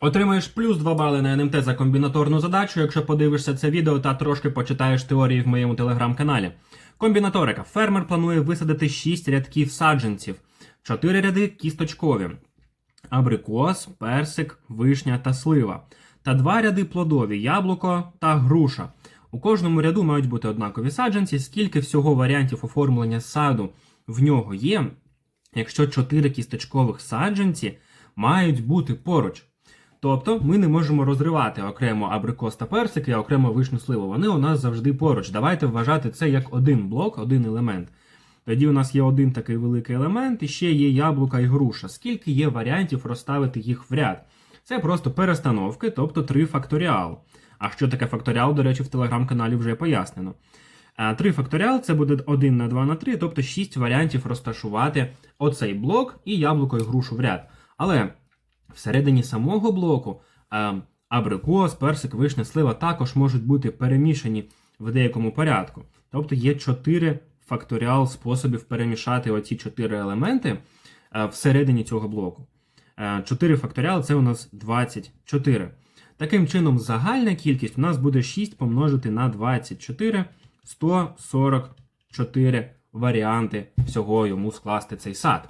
Отримаєш плюс 2 бали на НМТ за комбінаторну задачу, якщо подивишся це відео та трошки почитаєш теорії в моєму телеграм-каналі. Комбінаторика. Фермер планує висадити 6 рядків саджанців, 4 ряди кісточкові, абрикос, персик, вишня та слива, та 2 ряди плодові яблуко та груша. У кожному ряду мають бути однакові саджанці. Скільки всього варіантів оформлення саду в нього є, якщо 4 кісточкових саджанці мають бути поруч. Тобто ми не можемо розривати окремо абрикос та персик і окремо вишню сливу. Вони у нас завжди поруч. Давайте вважати це як один блок, один елемент. Тоді у нас є один такий великий елемент, і ще є яблука і груша. Скільки є варіантів розставити їх в ряд? Це просто перестановки, тобто 3 факторіал. А що таке факторіал, до речі, в телеграм-каналі вже пояснено. 3 факторіал це буде 1 на 2 на 3, тобто 6 варіантів розташувати оцей блок і яблуко і грушу в ряд. Але всередині самого блоку е, абрикос, персик, вишня, слива також можуть бути перемішані в деякому порядку. Тобто є 4 факторіал способів перемішати оці 4 елементи е, всередині цього блоку. 4 факторіал це у нас 24. Таким чином, загальна кількість у нас буде 6 помножити на 24, 144 варіанти всього йому скласти цей сад.